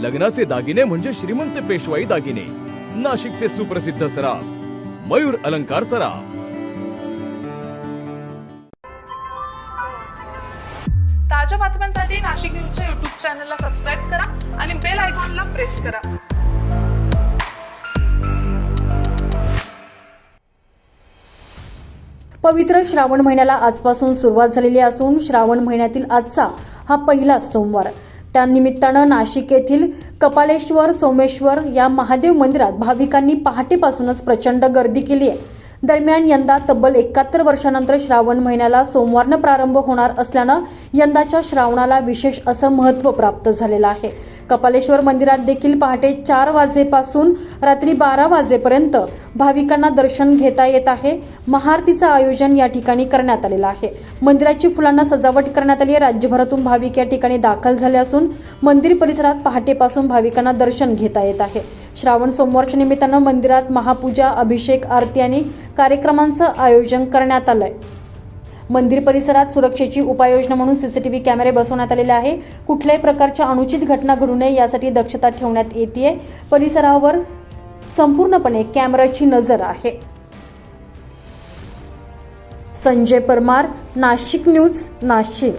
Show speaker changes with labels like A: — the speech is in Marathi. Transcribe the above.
A: लग्नाचे दागिने म्हणजे श्रीमंत पेशवाई दागिने. नाशिकचे सुप्रसिद्ध सराफ मयूर अलंकार सराफ.
B: ताज्या बातम्यांसाठी नाशिक न्यूजच्या युट्यूब चॅनलला सबस्क्राईब करा आणि बेल आयकॉनला प्रेस करा.
C: पवित्र श्रावण महिन्याला आजपासून सुरुवात झालेली असून श्रावण महिन्यातील आजचा हा पहिला सोमवार. त्यानिमित्तानं नाशिक येथील कपालेश्वर सोमेश्वर या महादेव मंदिरात भाविकांनी पहाटेपासूनच प्रचंड गर्दी केली आहे. दरम्यान यंदा तब्बल एकाहत्तर वर्षानंतर श्रावण महिन्याला सोमवारनं प्रारंभ होणार असल्यानं यंदाच्या श्रावणाला विशेष असं महत्त्व प्राप्त झालेलं आहे. कपालेश्वर मंदिरात देखील पहाटे चार वाजेपासून रात्री बारा वाजेपर्यंत भाविकांना दर्शन घेता येत आहे. महाआरतीचं आयोजन या ठिकाणी करण्यात आलेलं आहे. मंदिराची फुलांना सजावट करण्यात आली आहे. राज्यभरातून भाविक या ठिकाणी दाखल झाले असून मंदिर परिसरात पहाटेपासून भाविकांना दर्शन घेता येत आहे. श्रावण सोमवारच्या निमित्तानं मंदिरात महापूजा अभिषेक आरती आणि कार्यक्रमांचं आयोजन करण्यात आलं आहे मंदिर परिसरात सुरक्षेची उपाययोजना म्हणून सीसीटीव्ही कॅमेरे बसवण्यात आलेले आहे. कुठल्याही प्रकारच्या अनुचित घटना घडू नये यासाठी दक्षता ठेवण्यात येते परिसरावर संपूर्णपणे कॅमेराची नजर आहे. संजय परमार नाशिक न्यूज नाशिक.